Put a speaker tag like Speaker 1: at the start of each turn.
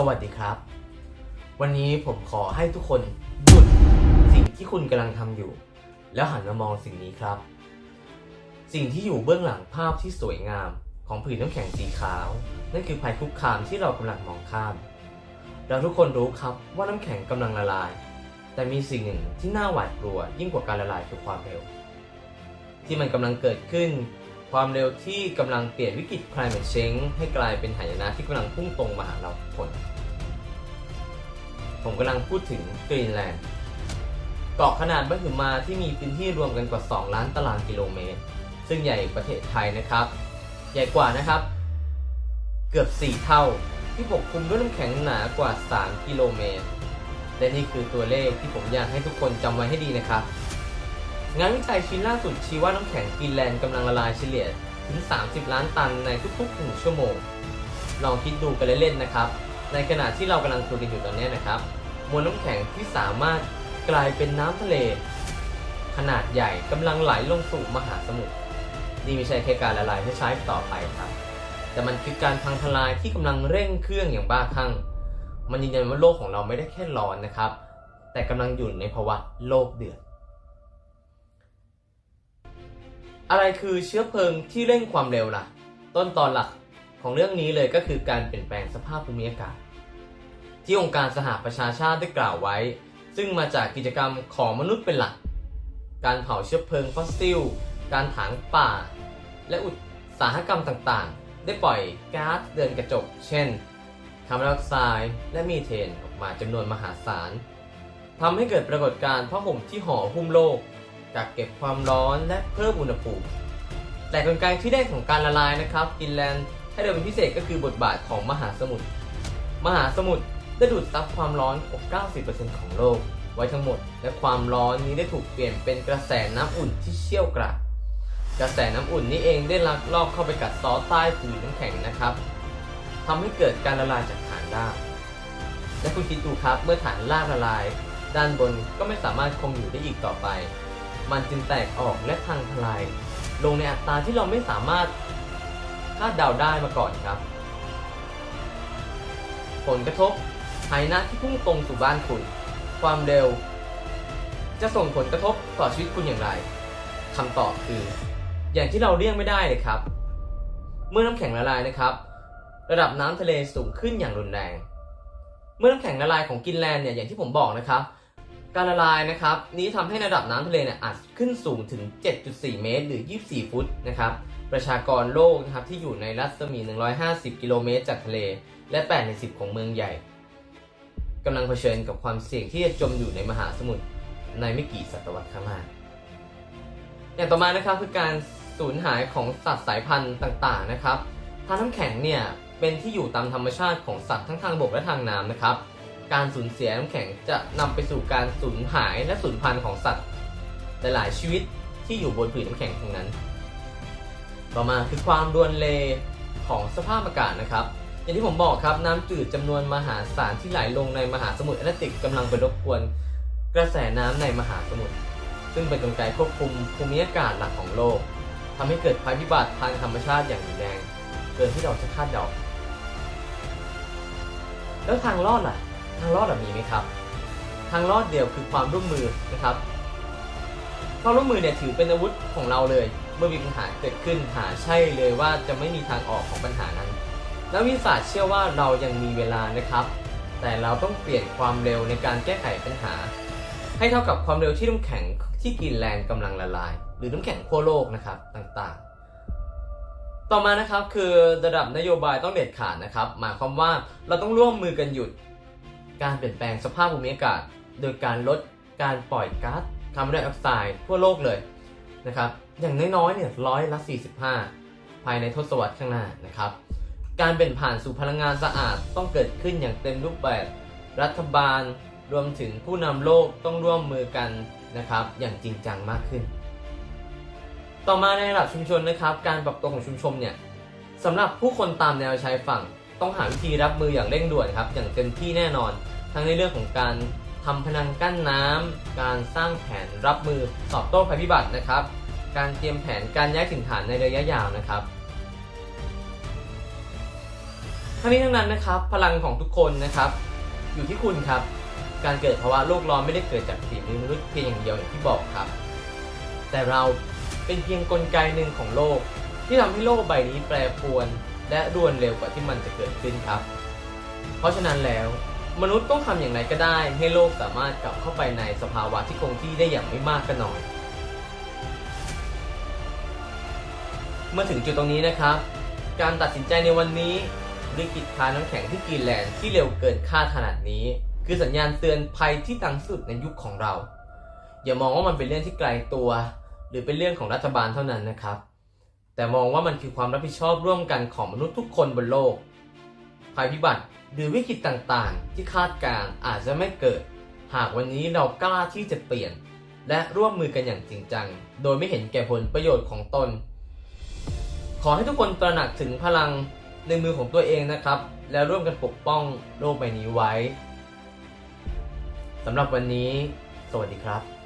Speaker 1: สวัสดีครับ วันนี้ผมขอให้ทุกคนหยุดสิ่งที่คุณกำลังทำอยู่ แล้วหันมามองสิ่งนี้ครับ สิ่งที่อยู่เบื้องหลังภาพที่สวยงามของผืนน้ำแข็งสีขาว นั่นคือภัยคุกคามที่เรากำลังมองข้าม เราทุกคนรู้ครับว่าน้ำแข็งกำลังละลาย แต่มีสิ่งหนึ่งที่น่าหวาดกลัวยิ่งกว่าการละลายคือความเร็ว ที่มันกำลังเกิดขึ้น ความเร็วที่กำลังเปลี่ยนวิกฤต climate change ให้กลายเป็นหายนะที่กำลังพุ่งตรงมาหาเราทุกคน ผมกำลังพูดถึงกรีนแลนด์เกาะขนาดมหึมาที่มีพื้นที่รวมกันกว่า 2 ล้านตารางกิโลเมตร ซึ่งใหญ่กว่าประเทศไทยนะครับ ใหญ่กว่านะครับ เกือบ 4 เท่าที่ปกคลุมด้วยน้ำแข็งหนากว่า 3 กิโลเมตร และนี่คือตัวเลขที่ผมอยากให้ทุกคนจำไว้ให้ดีนะครับ งานวิจัยชิ้นล่าสุดชี้ว่าน้ำแข็งกรีนแลนด์กำลังละลายเฉลี่ยถึง 30 ล้านตันในทุกๆ1ชั่วโมง ลองคิดดูกันเล่นๆนะครับ ในขณะที่เรากำลังคุยกันอยู่ตอนนี้นะครับ มวลน้ำแข็งที่สามารถกลายเป็นน้ำทะเล ขนาดใหญ่กำลังไหลลงสู่มหาสมุทรนี่ไม่ใช่แค่การละลายช้ต่อไปครับ แต่มันคือการพังทลายที่กำลังเร่งเครื่องอย่างบ้าคลั่ง มันยืนยันว่าโลกของเราไม่ได้แค่ร้อนนะครับ แต่กำลังอยู่ในภาวะโลกเดือด อะไรคือเชื้อเพลิงที่เร่งความเร็วล่ะ ต้นตอนหลักของเรื่องนี้เลยก็คือการเปลี่ยนแปลงสภาพภูมิอากาศ ที่องค์การสหประชาชาติได้กล่าวไว้ ซึ่งมาจากกิจกรรมของมนุษย์เป็นหลัก การเผาเชื้อเพลิงฟอสซิล การถางป่า และอุตสาหกรรมต่างๆ ได้ปล่อยก๊าซเรือนกระจก เช่นคาร์บอนไดออกไซด์และมีเทนออกมาจำนวนมหาศาลทำให้เกิดปรากฏการณ์ผ้าห่มที่ห่อหุ้มโลก กักเก็บความร้อนและเพิ่มอุณหภูมิ แต่กลไกที่ได้ของการละลายนะครับกินแลนด์ให้โดยเป็นพิเศษก็คือบทบาทของมหาสมุทร มหาสมุทรได้ดูดซับความร้อนกว่า90%ของโลก ไว้ทั้งหมด และความร้อนนี้ได้ถูกเปลี่ยนเป็นกระแสน้ำอุ่นที่เชี่ยวกรากกระแสน้ำอุ่นนี้เองได้ลักลอบเข้าไปกัดเซ้อใต้ผืนน้ำแข็งนะครับทำให้เกิดการละลายจากฐานรากและคุณคิดดูครับเมื่อฐานรากละลาย ด้านบนก็ไม่สามารถคงอยู่ได้อีกต่อไป มันจึงแตกออกและพังทลาย ลงในอัตราที่เราไม่สามารถคาดเดาได้มาก่อนครับ ผลกระทบหายนะที่พุ่งตรงสู่บ้านคุณ ความเร็ว จะส่งผลกระทบต่อชีวิตคุณอย่างไรคำตอบคือ อย่างที่เราเลี่ยงไม่ได้เลยครับ เมื่อน้ำแข็งละลายนะครับ ระดับน้ำทะเลสูงขึ้นอย่างรุนแรง เมื่อน้ำแข็งละลายของกินแลนด์เนี่ยอย่างที่ผมบอกนะครับ การละลายนะครับ นี้ทำให้ระดับน้ำทะเลเนี่ยอาจขึ้นสูงถึง 7.4 เมตร หรือ 24 ฟุตนะครับ ประชากรโลกนะครับที่อยู่ในรัศมี 150 กิโลเมตรจากทะเล และ8ใน10 ของเมืองใหญ่กำลังเผชิญกับความเสี่ยงที่จะจมอยู่ในมหาสมุทรในไม่กี่ศตวรรษข้างหน้าอย่างต่อมานะครับคือการสูญหายของสัตว์สายพันธุ์ต่างๆนะครับทางน้ำแข็งเนี่ยเป็นที่อยู่ตามธรรมชาติของสัตว์ทั้งทางบกและทางน้ำนะครับ การสูญเสียน้ำแข็งจะนำไปสู่การสูญหายและสูญพันธุ์ของสัตว์หลายๆชีวิตที่อยู่บนผืนน้ำแข็งทั้งนั้น ต่อมาคือความรวนเลของสภาพอากาศนะครับ อย่างที่ผมบอกครับน้ำจืดจำนวนมหาศาลที่ไหลลงในมหาสมุทรแอตแลนติกกำลังไปรบกวนกระแสน้ำในมหาสมุทรซึ่งเป็นกลไกควบคุมภูมิอากาศหลักของโลกทำให้เกิดภัยพิบัติทางธรรมชาติอย่างรุนแรง เกินที่เราจะคาดเดาแล้วทางรอดล่ะ ทางรอดล่ะมีไหมครับ ทางรอดเดียวคือความร่วมมือนะครับความร่วมมือเนี่ยถือเป็นอาวุธของเราเลย เมื่อมีปัญหาเกิดขึ้นหาใช่เลยว่าจะไม่มีทางออกของปัญหานั้นนักวิทยาศาสตร์เชื่อว่าเรายังมีเวลานะครับ แต่เราต้องเปลี่ยนความเร็วในการแก้ไขปัญหา ให้เท่ากับความเร็วที่น้ำแข็งที่กรีนแลนด์กำลังละลาย หรือน้ำแข็งขั้วโลกนะครับต่างๆ ต่อมานะครับคือระดับนโยบายต้องเด็ดขาดนะครับหมายความว่าเราต้องร่วมมือกันหยุด การเปลี่ยนแปลงสภาพภูมิอากาศ โดยการลดการปล่อยก๊าซคาร์บอนไดออกไซด์ทั่วโลกเลยนะครับอย่างน้อยๆเนี่ยร้อยละ 45 ภายในทศวรรษข้างหน้านะครับการเปลี่ยนผ่านสู่พลังงานสะอาดต้องเกิดขึ้นอย่างเต็มรูปแบบ รัฐบาลรวมถึงผู้นำโลกต้องร่วมมือกันนะครับ อย่างจริงจังมากขึ้น ต่อมาในระดับชุมชนนะครับ การปรับตัวของชุมชนเนี่ยสำหรับผู้คนตามแนวชายฝั่ง ต้องหาวิธีรับมืออย่างเร่งด่วนครับ อย่างเต็มที่แน่นอน ทั้งในเรื่องของการทำพนังกั้นน้ำการสร้างแผนรับมือตอบโต้ภัยพิบัตินะครับ การเตรียมแผนการย้ายถิ่นฐานในระยะยาวนะครับทั้งนี้ทั้งนั้นนะครับ พลังของทุกคนนะครับ อยู่ที่คุณครับ การเกิดภาวะโลกร้อนไม่ได้เกิดจากฝีมือมนุษย์เพียงอย่างเดียวอย่างที่บอกครับ แต่เราเป็นเพียงกลไกหนึ่งของโลก ที่ทำให้โลกใบนี้แปรปรวน และรวนเร็วกว่าที่มันจะเกิดขึ้นครับ เพราะฉะนั้นแล้ว มนุษย์ต้องทำอย่างไรก็ได้ ให้โลกสามารถกลับเข้าไปในสภาวะที่คงที่ได้อย่างไม่มากก็น้อย เมื่อถึงจุดตรงนี้นะครับ การตัดสินใจในวันนี้วิกฤตทานน้ำแข็งที่กรีนแลนด์ที่เร็วเกินคาดขนาดนี้ คือสัญญาณเตือนภัยที่ดังสุดในยุคของเรา อย่ามองว่ามันเป็นเรื่องที่ไกลตัว หรือเป็นเรื่องของรัฐบาลเท่านั้นนะครับ แต่มองว่ามันคือความรับผิดชอบร่วมกันของมนุษย์ทุกคนบนโลก ภัยพิบัติหรือวิกฤตต่างๆ ที่คาดการ์อาจจะไม่เกิด หากวันนี้เรากล้าที่จะเปลี่ยน และร่วมมือกันอย่างจริงจัง โดยไม่เห็นแก่ผลประโยชน์ของตน ขอให้ทุกคนตระหนักถึงพลังในมือของตัวเองนะครับ และร่วมกันปกป้องโลกใบนี้ไว้สำหรับวันนี้ สวัสดีครับ